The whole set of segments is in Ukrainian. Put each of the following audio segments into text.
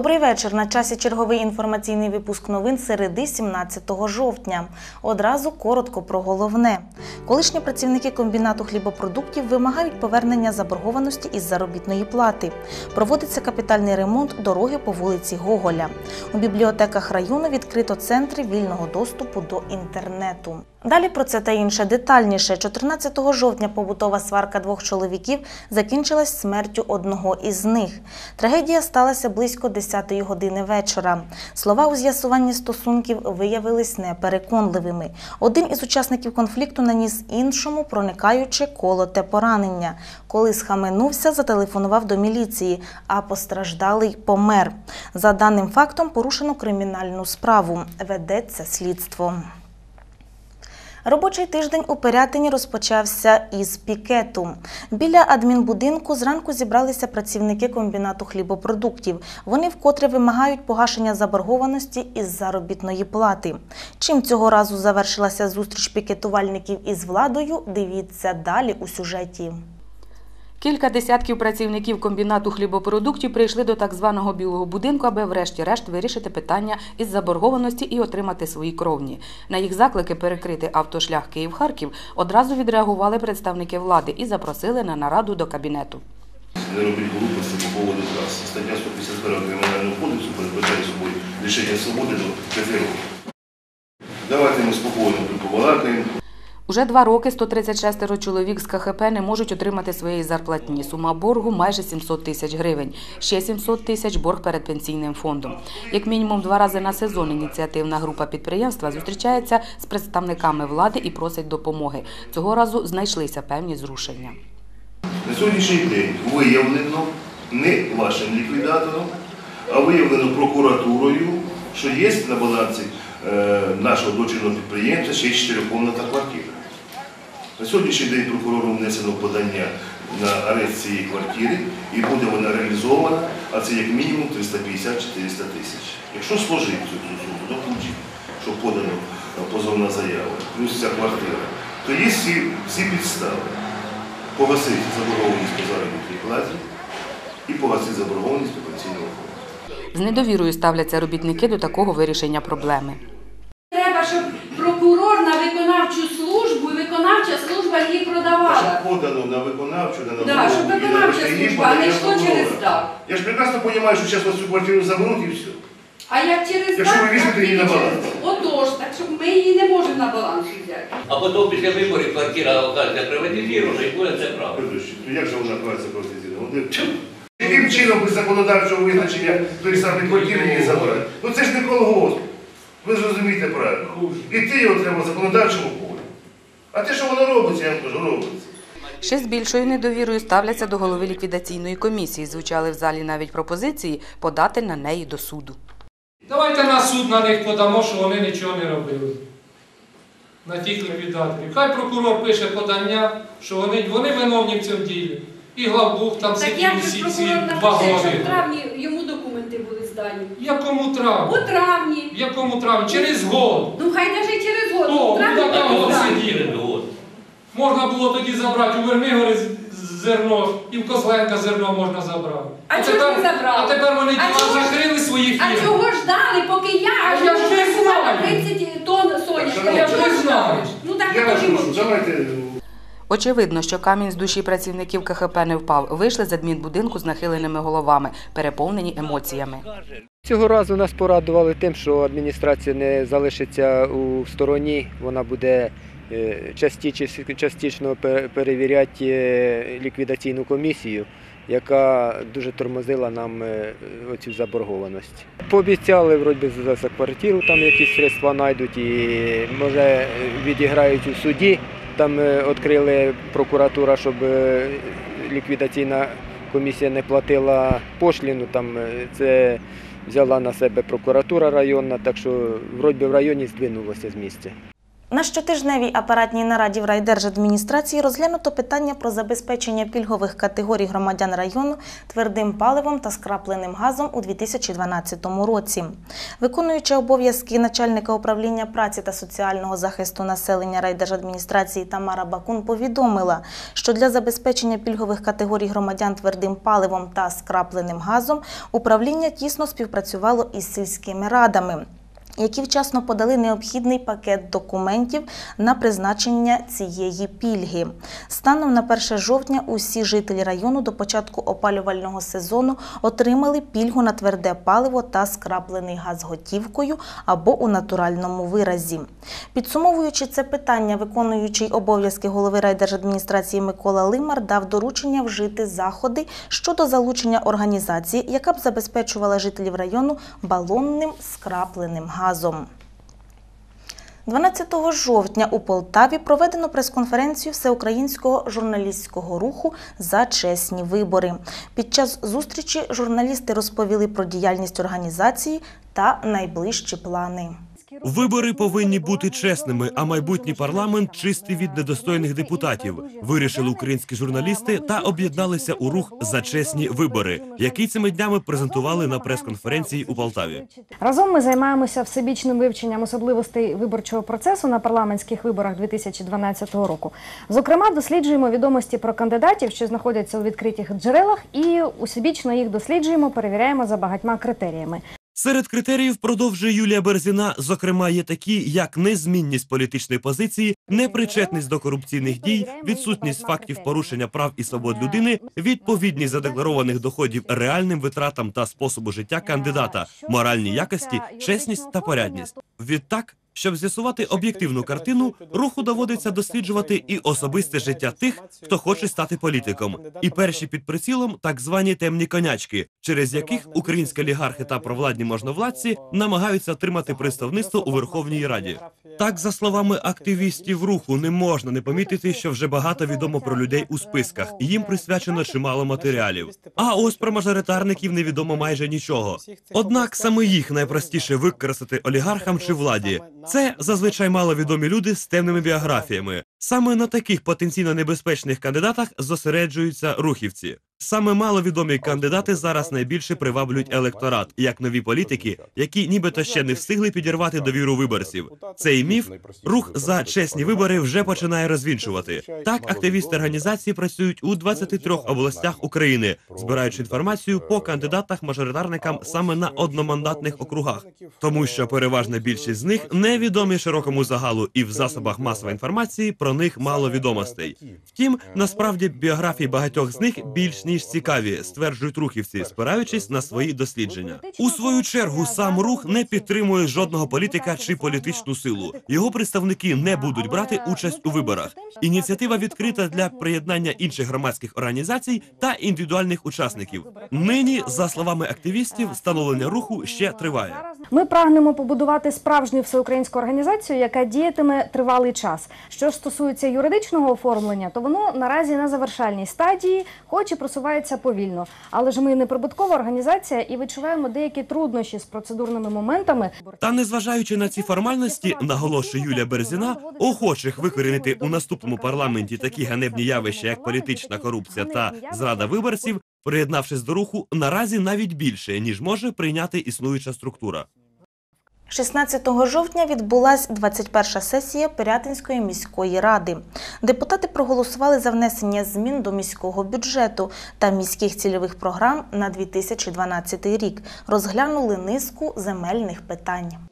Добрий вечір. На часі черговий інформаційний випуск новин середи 17 жовтня. Одразу коротко про головне. Колишні працівники комбінату хлібопродуктів вимагають повернення заборгованості із заробітної плати. Проводиться капітальний ремонт дороги по вулиці Гоголя. У бібліотеках району відкрито центри вільного доступу до інтернету. Далі про це та інше детальніше. 14 жовтня побутова сварка двох чоловіків закінчилась смертю одного із них. Трагедія сталася близько 10 години вечора. Слова у з'ясуванні стосунків виявились непереконливими. Один із учасників конфлікту наніс іншому проникаюче колоте поранення. Коли схаменувся, зателефонував до міліції, а постраждалий помер. За даним фактом порушено кримінальну справу. Ведеться слідство. Робочий тиждень у Пирятині розпочався із пікету. Біля адмінбудинку зранку зібралися працівники комбінату хлібопродуктів. Вони вкотре вимагають погашення заборгованості із заробітної плати. Чим цього разу завершилася зустріч пікетувальників із владою, дивіться далі у сюжеті. Кілька десятків працівників комбінату хлібопродуктів прийшли до так званого білого будинку, аби врешті-решт вирішити питання із заборгованості і отримати свої кровні. На їх заклики перекрити автошлях Київ-Харків одразу відреагували представники влади і запросили на нараду до кабінету. Не робіть глупості по поводу трас. Стаття 151 Кримінального кодексу передбачає собою лишення свободи до 5 років. Давайте ми спокійно тут побалакаємо. Уже два роки 136 чоловік з КХП не можуть отримати своєї зарплатні. Сума боргу майже 700 тисяч гривень. Ще 700 тисяч борг перед пенсійним фондом. Як мінімум два рази на сезон ініціативна група підприємства зустрічається з представниками влади і просить допомоги. Цього разу знайшлися певні зрушення. На сьогоднішній день виявлено не вашим ліквідатором, а виявлено прокуратурою, що є на балансі е, нашого дочірного підприємства ще й чотирикомната квартира. На сьогоднішній день прокурором внесено подання на арест цієї квартири і буде вона реалізована, а це як мінімум 350-400 тисяч. Якщо сложити цю суму, до кучі, що подано позовна заява, плюс ця квартира, то є всі, всі підстави погасити заборгованість по заробітній платі і погасити заборгованість по пенсійному фонду. З недовірою ставляться робітники до такого вирішення проблеми. Треба, щоб прокурор на виконавчу виконавча служба її продавала. Щоб подано на виконавчу, на Да, щоб і на виконавча РКІ служба, а не йшло прокурора. через ДАК. Я ж прекрасно розумію, що зараз цю квартиру заберуть і все. А як через Якщо ви візьмете її на баланс. Отож, так що ми її не можемо на баланс взяти. А потім після виборів квартира окажеться приватизована і буде це право. Підожди, ну як же вона називається приватизована? Вони- Чим? Яким чином без законодавчого визначення тої самої квартири її забрати? Ну це ж не колгосп. Ви ж розумієте правильно. І ти його треба законодавчому полі. А те, що воно робиться, я вам кажу, робиться. Ще з більшою недовірою ставляться до голови ліквідаційної комісії. Звучали в залі навіть пропозиції подати на неї до суду. Давайте на суд на них подамо, що вони нічого не робили. На тих ліквідаторів. Хай прокурор пише подання, що вони, вони виновні в цьому ділі. І главбух там сидів всі ці прокурор два напише, що в травні йому В якому У травні? травні. В якому травні? Через год. Ну хай навіть через год. О, У травні ну, так, були от сиділи. Можна було тоді забрати у Вернигори зерно, і в Козленка зерно можна забрати. А чого ж не забрали? А тепер вони А чого закрили свої А чого ж дали, поки я аж А я ж не знаю. 30 тонн соняшника? Я ж Чого не ж знаю. Ну так Я прошу, давайте Очевидно, що камінь з душі працівників КХП не впав. Вийшли з адмінбудинку з нахиленими головами, переповнені емоціями. Цього разу нас порадували тим, що адміністрація не залишиться у стороні, вона буде е, частично перевіряти е, ліквідаційну комісію, яка дуже тормозила нам е, оцю заборгованість. Пообіцяли вроді за, квартиру там якісь средства знайдуть і може відіграють у суді. Там е, відкрили прокуратура, щоб е, ліквідаційна комісія не платила пошліну. Там е, це взяла на себе прокуратура районна, так що вроді в районі здвинулося з місця. На щотижневій апаратній нараді в райдержадміністрації розглянуто питання про забезпечення пільгових категорій громадян району твердим паливом та скрапленим газом у 2012 році. Виконуючи обов'язки начальника управління праці та соціального захисту населення райдержадміністрації Тамара Бакун повідомила, що для забезпечення пільгових категорій громадян твердим паливом та скрапленим газом управління тісно співпрацювало із сільськими радами які вчасно подали необхідний пакет документів на призначення цієї пільги. Станом на 1 жовтня усі жителі району до початку опалювального сезону отримали пільгу на тверде паливо та скраплений газ готівкою або у натуральному виразі. Підсумовуючи це питання, виконуючий обов'язки голови райдержадміністрації Микола Лимар дав доручення вжити заходи щодо залучення організації, яка б забезпечувала жителів району балонним скрапленим газом. 12 жовтня у Полтаві проведено прес-конференцію Всеукраїнського журналістського руху за чесні вибори. Під час зустрічі журналісти розповіли про діяльність організації та найближчі плани. Вибори повинні бути чесними, а майбутній парламент чистий від недостойних депутатів. Вирішили українські журналісти та об'єдналися у рух за чесні вибори, який цими днями презентували на прес-конференції у Полтаві. Разом ми займаємося всебічним вивченням особливостей виборчого процесу на парламентських виборах 2012 року. Зокрема, досліджуємо відомості про кандидатів, що знаходяться у відкритих джерелах, і усебічно їх досліджуємо, перевіряємо за багатьма критеріями. Серед критеріїв продовжує Юлія Берзіна, Зокрема, є такі, як незмінність політичної позиції, непричетність до корупційних дій, відсутність фактів порушення прав і свобод людини, відповідність задекларованих доходів реальним витратам та способу життя кандидата, моральні якості, чесність та порядність. Відтак. Щоб з'ясувати об'єктивну картину, руху доводиться досліджувати і особисте життя тих, хто хоче стати політиком. І перші під прицілом так звані темні конячки, через яких українські олігархи та провладні можновладці намагаються отримати представництво у Верховній Раді. Так, за словами активістів руху, не можна не помітити, що вже багато відомо про людей у списках, і їм присвячено чимало матеріалів. А ось про мажоритарників невідомо майже нічого. Однак саме їх найпростіше використати олігархам чи владі. Це зазвичай маловідомі люди з темними біографіями. Саме на таких потенційно небезпечних кандидатах зосереджуються рухівці. Саме маловідомі кандидати зараз найбільше приваблюють електорат, як нові політики, які нібито ще не встигли підірвати довіру виборців. Цей міф рух за чесні вибори вже починає розвінчувати. Так, активісти організації працюють у 23 областях України, збираючи інформацію по кандидатах-мажоритарникам саме на одномандатних округах, тому що переважна більшість з них невідомі широкому загалу, і в засобах масової інформації про них мало відомостей. Втім, насправді біографії багатьох з них більш ніж цікаві, стверджують рухівці, спираючись на свої дослідження. У свою чергу сам рух не підтримує жодного політика чи політичну силу. Його представники не будуть брати участь у виборах. Ініціатива відкрита для приєднання інших громадських організацій та індивідуальних учасників. Нині, за словами активістів, встановлення руху ще триває. Ми прагнемо побудувати справжню всеукраїнську організацію, яка діятиме тривалий час. Що стосується юридичного оформлення, то воно наразі на завершальній стадії, хоч і просувається повільно. Але ж ми не прибуткова організація і відчуваємо деякі труднощі з процедурними моментами. Та незважаючи на ці формальності, наголошує Юлія Березіна, охочих викорінити у наступному парламенті такі ганебні явища, як політична корупція та зрада виборців, приєднавшись до руху, наразі навіть більше ніж може прийняти існуюча структура. 16 жовтня відбулась 21-ша сесія Пирятинської міської ради. Депутати проголосували за внесення змін до міського бюджету та міських цільових програм на 2012 рік. Розглянули низку земельних питань.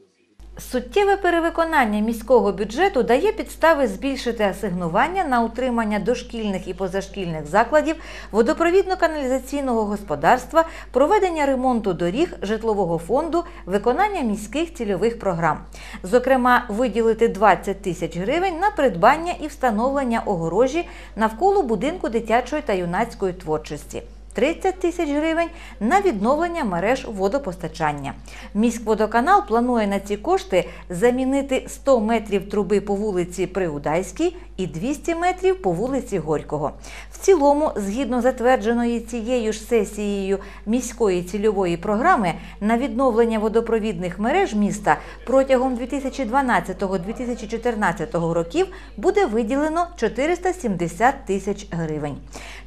Суттєве перевиконання міського бюджету дає підстави збільшити асигнування на утримання дошкільних і позашкільних закладів, водопровідно-каналізаційного господарства, проведення ремонту доріг, житлового фонду, виконання міських цільових програм. Зокрема, виділити 20 тисяч гривень на придбання і встановлення огорожі навколо будинку дитячої та юнацької творчості. 30 тисяч гривень на відновлення мереж водопостачання. Міськводоканал планує на ці кошти замінити 100 метрів труби по вулиці Приудайській і 200 метрів по вулиці Горького. Цілому, згідно затвердженої цією ж сесією міської цільової програми на відновлення водопровідних мереж міста протягом 2012-2014 років буде виділено 470 тисяч гривень.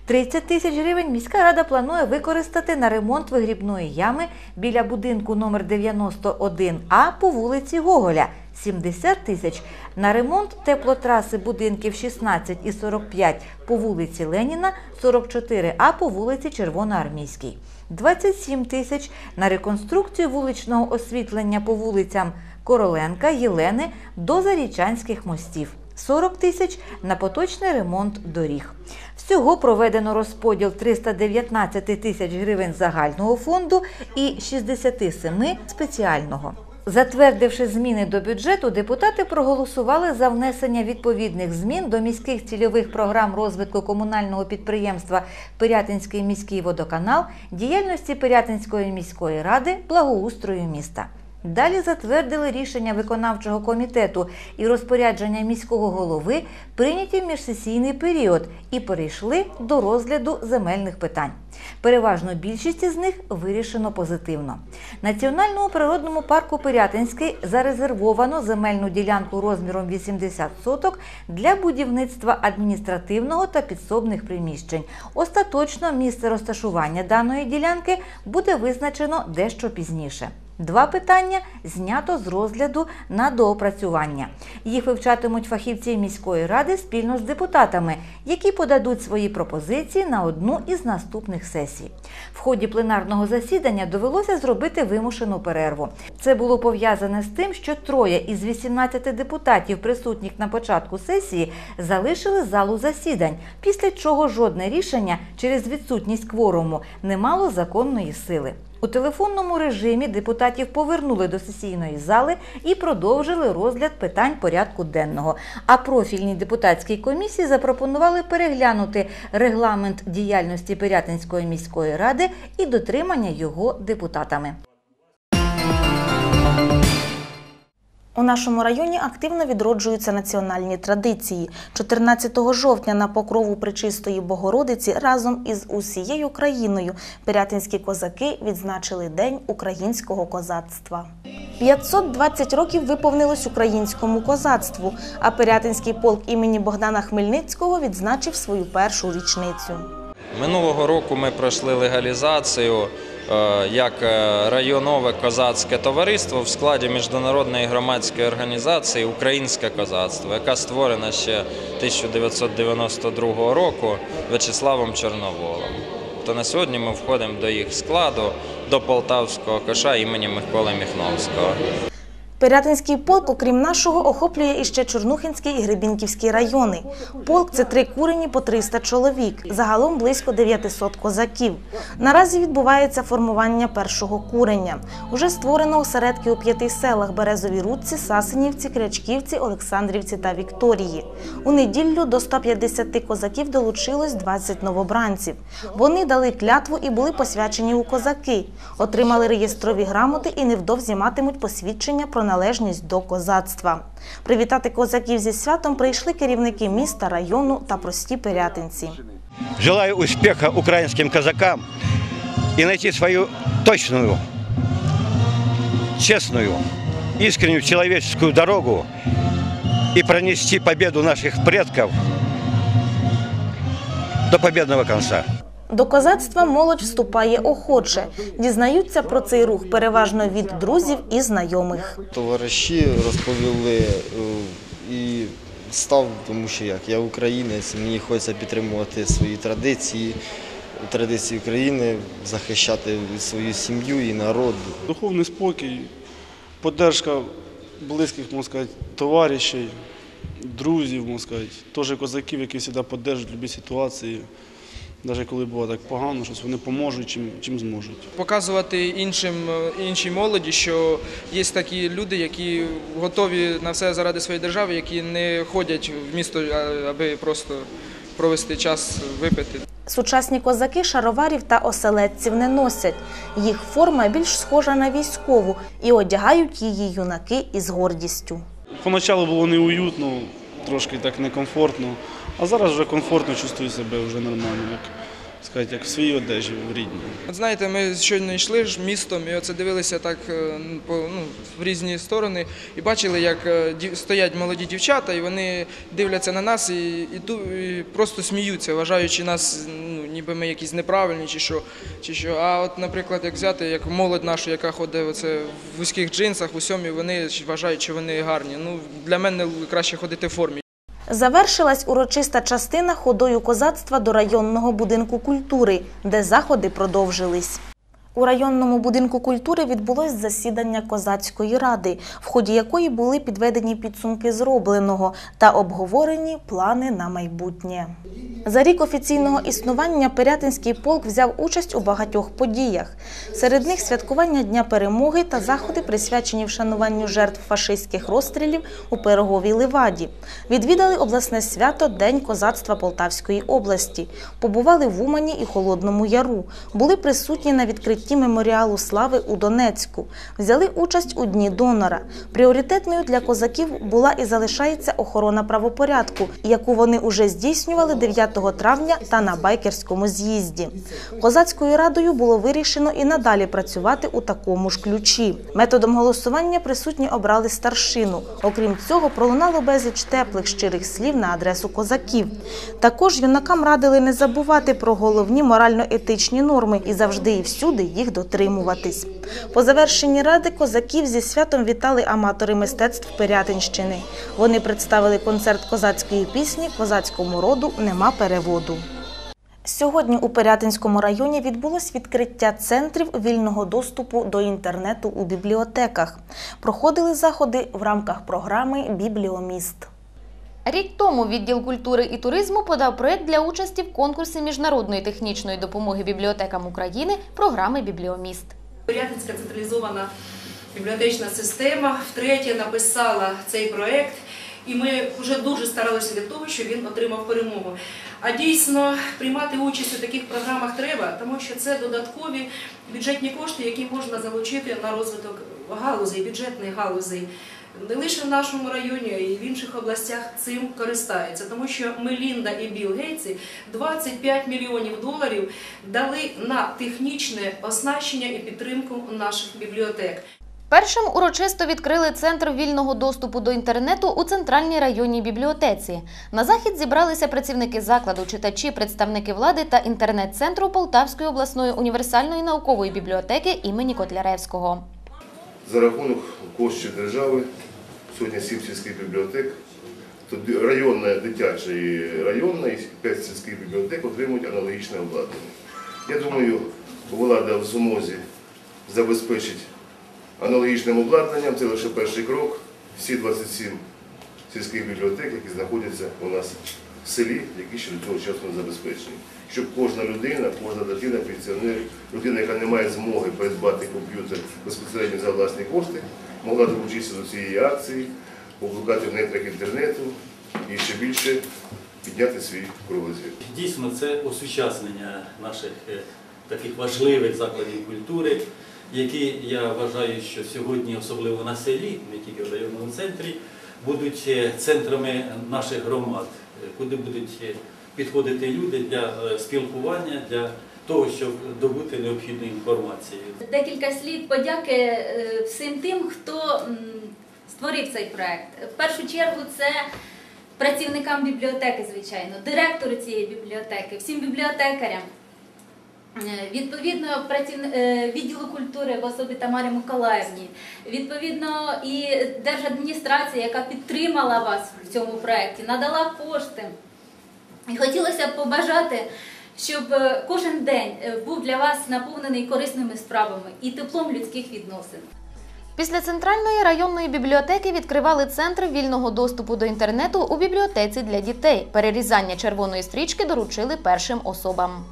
30 тисяч гривень міська рада планує використати на ремонт вигрібної ями біля будинку номер 91А по вулиці Гоголя. 70 тисяч на ремонт теплотраси будинків 16 і 45 по вулиці Леніна, 44А по вулиці Червоноармійській. 27 тисяч на реконструкцію вуличного освітлення по вулицям Короленка, Єлени до Зарічанських мостів. 40 тисяч на поточний ремонт доріг. Всього проведено розподіл 319 тисяч гривень загального фонду і 67 спеціального. Затвердивши зміни до бюджету, депутати проголосували за внесення відповідних змін до міських цільових програм розвитку комунального підприємства Пирятинський міський водоканал, діяльності Пирятинської міської ради, благоустрою міста. Далі затвердили рішення виконавчого комітету і розпорядження міського голови, прийняті в міжсесійний період, і перейшли до розгляду земельних питань. Переважно більшість із них вирішено позитивно. Національному природному парку Пирятинський зарезервовано земельну ділянку розміром 80 соток для будівництва адміністративного та підсобних приміщень. Остаточно місце розташування даної ділянки буде визначено дещо пізніше. Два питання знято з розгляду на доопрацювання. Їх вивчатимуть фахівці міської ради спільно з депутатами, які подадуть свої пропозиції на одну із наступних сесій. В ході пленарного засідання довелося зробити вимушену перерву. Це було пов'язане з тим, що троє із 18 депутатів, присутніх на початку сесії, залишили залу засідань, після чого жодне рішення через відсутність кворуму не мало законної сили. У телефонному режимі депутатів повернули до сесійної зали і продовжили розгляд питань порядку денного. А профільній депутатській комісії запропонували переглянути регламент діяльності Пирятинської міської ради і дотримання його депутатами. У нашому районі активно відроджуються національні традиції. 14 жовтня на покрову Пречистої Богородиці разом із усією країною пирятинські козаки відзначили День українського козацтва. 520 років виповнилось українському козацтву, а Пирятинський полк імені Богдана Хмельницького відзначив свою першу річницю. Минулого року ми пройшли легалізацію як е, районове козацьке товариство в складі міжнародної громадської організації Українське козацтво, яка створена ще 1992 року В'ячеславом Чорноволом. То на сьогодні ми входимо до їх складу, до полтавського коша імені Миколи Міхновського. Пирятинський полк, окрім нашого, охоплює іще Чорнухинський і Гребінківський райони. Полк це три курені по 300 чоловік, загалом близько 900 козаків. Наразі відбувається формування першого куреня. Уже створено осередки у п'яти селах Березові Рудці, Сасинівці, Крячківці, Олександрівці та Вікторії. У неділю до 150 козаків долучилось 20 новобранців. Вони дали клятву і були посвячені у козаки, отримали реєстрові грамоти і невдовзі матимуть посвідчення про належність до козацтва. Привітати козаків зі святом прийшли керівники міста, району та прості пирятинці. Желаю успеха украинским казакам и найти свою точную, честную, искреннюю человеческую дорогу и пронести победу наших предков до победного конца. До козацтва молодь вступає охоче. Дізнаються про цей рух переважно від друзів і знайомих. Товариші розповіли е, і став, тому що як я українець, мені хочеться підтримувати свої традиції, традиції України, захищати свою сім'ю і народ. Духовний спокій, поддержка близьких, можна сказати, товаришів, друзів, можна сказати, теж козаків, які завжди підтримують в будь-якій ситуації. Навіть коли було так погано, щось вони поможуть, чим, чим зможуть. Показувати іншим, е, іншій молоді, що є такі люди, які готові на все заради своєї держави, які не ходять в місто, аби просто провести час, випити. Сучасні козаки шароварів та оселедців не носять. Їх форма більш схожа на військову і одягають її юнаки із гордістю. Поначалу було неуютно, трошки так некомфортно, а зараз вже комфортно чувствую себе вже нормально, сказати, як в своїй одежі в рідній. От знаєте, ми щойно йшли ж містом і оце дивилися так е, по ну, в різні сторони і бачили, як е, стоять молоді дівчата, і вони дивляться на нас і, і, і просто сміються, вважаючи нас, ну ніби ми якісь неправильні чи що. Чи що. А от, наприклад, як взяти, як молодь нашу, яка ходить оце в вузьких джинсах, у сьомі, вони вважають, що вони гарні. Ну для мене краще ходити в формі. Завершилась урочиста частина ходою козацтва до районного будинку культури, де заходи продовжились. У районному будинку культури відбулось засідання козацької ради, в ході якої були підведені підсумки зробленого та обговорені плани на майбутнє. За рік офіційного існування Пирятинський полк взяв участь у багатьох подіях. Серед них святкування Дня перемоги та заходи, присвячені вшануванню жертв фашистських розстрілів у Пироговій Ливаді. Відвідали обласне свято День козацтва Полтавської області. Побували в Умані і Холодному Яру. Були присутні на відкритті меморіалу слави у Донецьку. Взяли участь у Дні донора. Пріоритетною для козаків була і залишається охорона правопорядку, яку вони уже здійснювали 9 травня та на байкерському з'їзді. Козацькою радою було вирішено і надалі працювати у такому ж ключі. Методом голосування присутні обрали старшину. Окрім цього, пролунало безліч теплих щирих слів на адресу козаків. Також юнакам радили не забувати про головні морально-етичні норми і завжди і всюди їх дотримуватись. По завершенні ради козаків зі святом вітали аматори мистецтв Пирятинщини. Вони представили концерт козацької пісні Козацькому роду нема переводу. Сьогодні у Пирятинському районі відбулось відкриття центрів вільного доступу до інтернету у бібліотеках. Проходили заходи в рамках програми Бібліоміст. Рік тому відділ культури і туризму подав проект для участі в конкурсі міжнародної технічної допомоги бібліотекам України програми Бібліоміст. Пирятинська централізована бібліотечна система втретє написала цей проект, і ми вже дуже старалися для того, щоб він отримав перемогу. А дійсно приймати участь у таких програмах треба, тому що це додаткові бюджетні кошти, які можна залучити на розвиток галузей, бюджетних галузей. Не лише в нашому районі, й в інших областях цим користаються, тому що Мелінда і Білл Гейтси 25 мільйонів доларів дали на технічне оснащення і підтримку наших бібліотек. Першим урочисто відкрили центр вільного доступу до інтернету у центральній районній бібліотеці. На захід зібралися працівники закладу, читачі, представники влади та інтернет-центру Полтавської обласної універсальної наукової бібліотеки імені Котляревського. За рахунок коштів держави сьогодні сім бібліотек, районна дитяча і районна, і п'ять бібліотек отримують аналогічне обладнання. Я думаю, влада в змозі забезпечить аналогічним обладнанням, це лише перший крок. Всі 27 сільських бібліотек, які знаходяться у нас в селі, які ще до цього часу не забезпечені. Щоб кожна людина, кожна дитина, пенсіонер, людина, яка не має змоги придбати комп'ютер безпосередньо за власні кошти, могла долучитися до цієї акції, публікати в нетрах інтернету і ще більше підняти свій кругозір. Дійсно, це осучаснення наших е, таких важливих закладів культури, які я вважаю, що сьогодні, особливо на селі, не тільки в районному центрі, будуть е, центрами наших громад, е, куди будуть е, підходити люди для спілкування, для того, щоб добути необхідну інформацію. Декілька слів подяки всім тим, хто створив цей проект. В першу чергу це працівникам бібліотеки, звичайно, директору цієї бібліотеки, всім бібліотекарям. Е, Відповідно, е, відділу культури в особі Тамарі Миколаївні, відповідно, і держадміністрація, яка підтримала вас в цьому проєкті, надала кошти. І хотілося б побажати, щоб е, кожен день був для вас наповнений корисними справами і теплом людських відносин. Після центральної районної бібліотеки відкривали центр вільного доступу до інтернету у бібліотеці для дітей. Перерізання червоної стрічки доручили першим особам.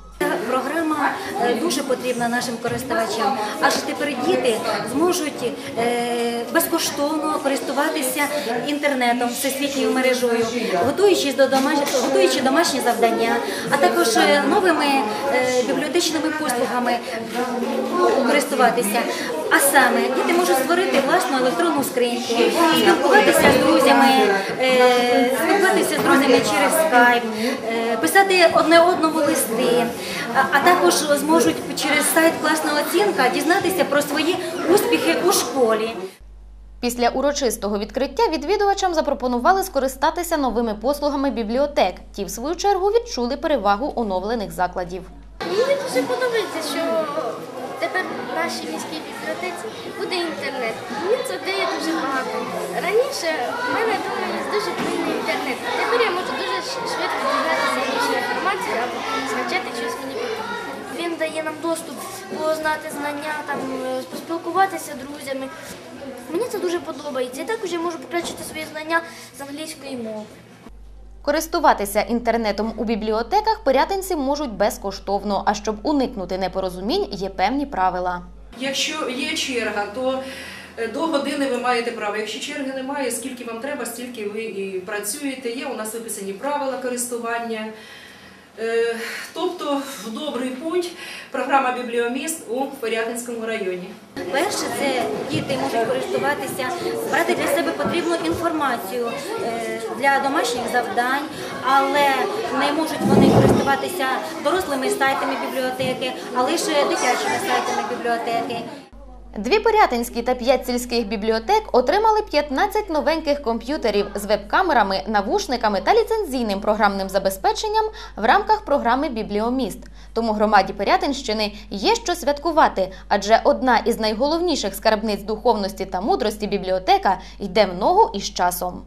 Програма е, дуже потрібна нашим користувачам. Адже тепер діти зможуть е, безкоштовно користуватися інтернетом, всесвітньою мережою, готуючи домашні завдання, а також е, новими бібліотечними послугами користуватися. А саме діти можуть створити власну електронну скриньку, спілкуватися з друзями, е, спілкуватися з друзями через скайп, е, писати одне одному листи, а, також зможуть через сайт Класна оцінка дізнатися про свої успіхи у школі. Після урочистого відкриття відвідувачам запропонували скористатися новими послугами бібліотек. Ті, в свою чергу, відчули перевагу оновлених закладів. Мені дуже подобається, що тепер в нашій бібліотеці буде інтернет. Він це дає дуже багато. Раніше в мене вдома дуже плинний інтернет. Тепер я можу дуже швидко дізнатися більше інформації або скачати щось мені потрібно. Він дає нам доступ познати знання, там, е, поспілкуватися з друзями. Мені це дуже подобається. І також я можу покращити свої знання з англійської мови. Користуватися інтернетом у бібліотеках пирятинці можуть безкоштовно. А щоб уникнути непорозумінь, є певні правила. Якщо є черга, то е, до години ви маєте право. Якщо черги немає, скільки вам треба, стільки ви і працюєте. Є у нас виписані правила користування. Е, Тобто в добрий путь програма бібліоміст у Порятинському районі. Перше, це діти можуть користуватися, брати для себе потрібну інформацію е, для домашніх завдань, але не можуть вони користуватися дорослими сайтами бібліотеки, а лише дитячими сайтами бібліотеки. Дві порятинські та п'ять сільських бібліотек отримали 15 новеньких комп'ютерів з веб-камерами, навушниками та ліцензійним програмним забезпеченням в рамках програми Бібліоміст. Тому громаді Порятинщини є що святкувати, адже одна із найголовніших скарбниць духовності та мудрості бібліотека йде в ногу із часом.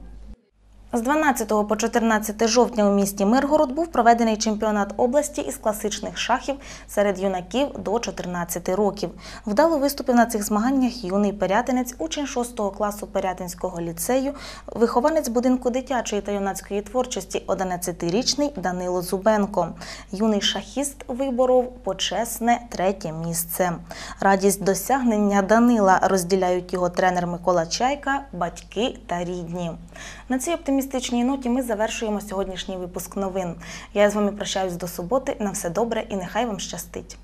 З 12 по 14 жовтня у місті Миргород був проведений чемпіонат області із класичних шахів серед юнаків до 14 років. Вдало виступив на цих змаганнях юний перятинець, учень 6 класу Перятинського ліцею, вихованець будинку дитячої та юнацької творчості 11-річний Данило Зубенко. Юний шахіст виборов почесне третє місце. Радість досягнення Данила розділяють його тренер Микола Чайка, батьки та рідні. На цій оптимістичній ноті ми завершуємо сьогоднішній випуск новин. Я з вами прощаюсь до суботи. На все добре і нехай вам щастить.